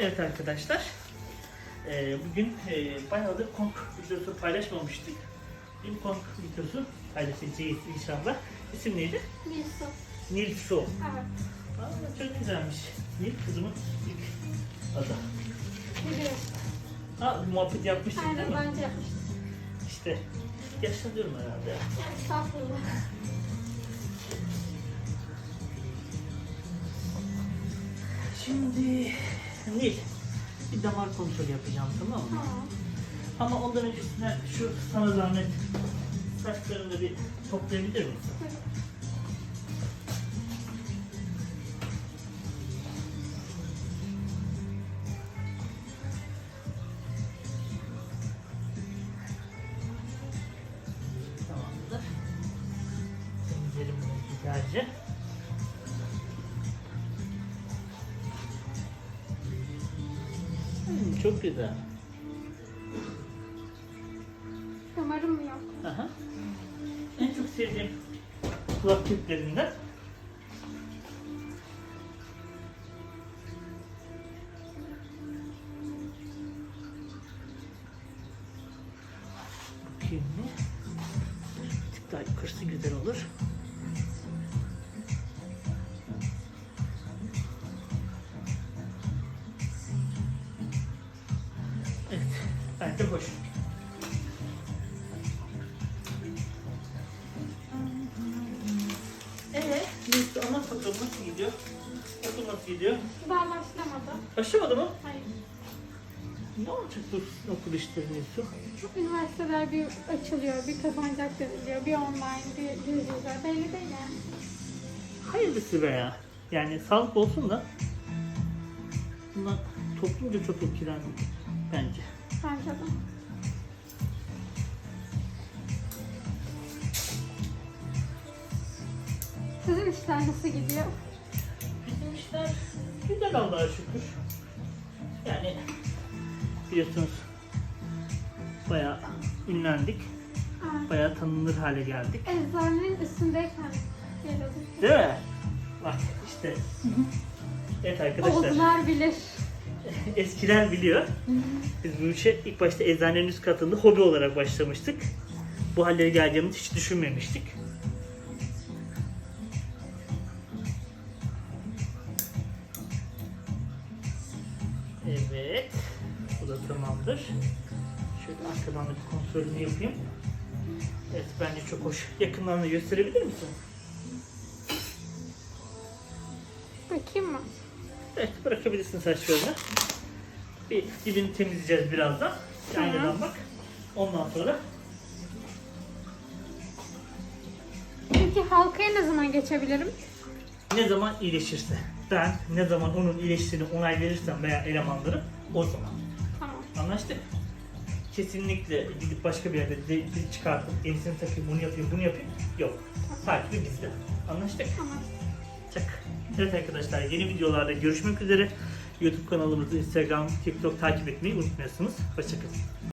Evet arkadaşlar. Ee, bugün e, bayağıdır konk videosu paylaşmamıştık. Bir konk videosu paylaşacağız inşallah. İsim neydi? Nilsu. Nil Su. Evet. Aa, çok güzelmiş. Nil kızımın ilk adı. Biliyorum. Ha muhabbet yapmıştık değil Aynen mi? bence yapmıştım. İşte yaşlanıyorum herhalde. Estağfurullah. Şimdi Nil bir damar kontrolü yapacağım tamam mı? Tamam. Ama ondan öncesinde şu sana zahmet saçlarını da bir toplayabilir misin? Tamamdır. Temizlerim güzelce. Hmm, çok güzel. Damarım yok? Aha. En çok sevdiğim kulak küplerinden. Bakayım mı? Bir tık daha yukarısı güzel olur. Bence hoş. Evet, neyse anlat bakalım nasıl gidiyor? Okul nasıl gidiyor? Daha başlamadı. Başlamadı mı? Hayır. Ne olacak bu okul işleri neyse? Üniversiteler bir açılıyor, bir kapanacak deniliyor, bir online, bir yüz yüze. Belli değil yani. Hayırlısı be ya. Yani sağlık olsun da bundan toplumca çok etkilendik bence. Bence de. Sizin işler nasıl gidiyor? Bizim işler güzel Allah'a şükür. Yani biliyorsunuz bayağı ünlendik. Evet. Bayağı tanınır hale geldik. Eczanenin üstündeyken geliyorduk. Değil mi? Bak işte. Evet arkadaşlar. Oğuzlar bilir. Eskiler biliyor. Biz bu işe ilk başta eczanenin üst katında hobi olarak başlamıştık. Bu hallere geleceğimizi hiç düşünmemiştik. Evet. Bu da tamamdır. Şöyle arkadan da bir kontrolünü yapayım. Evet bence çok hoş. Yakından da gösterebilir misin? Bakayım mı? Evet bırakabilirsin saçlarını. Bir dibini temizleyeceğiz birazdan. Aynadan bak. Ondan sonra Peki halkaya ne zaman geçebilirim? ne zaman iyileşirse. Ben ne zaman onun iyileştiğini onay verirsem veya elemanlarım o zaman. Tamam. Anlaştık. Kesinlikle gidip başka bir yerde de, de çıkartıp elisini takayım bunu yapayım bunu yapayım. Yok. Takibi bizde. Anlaştık. Tamam. Çak. Evet arkadaşlar yeni videolarda görüşmek üzere. YouTube kanalımızı Instagram, TikTok takip etmeyi unutmuyorsunuz. Hoşçakalın.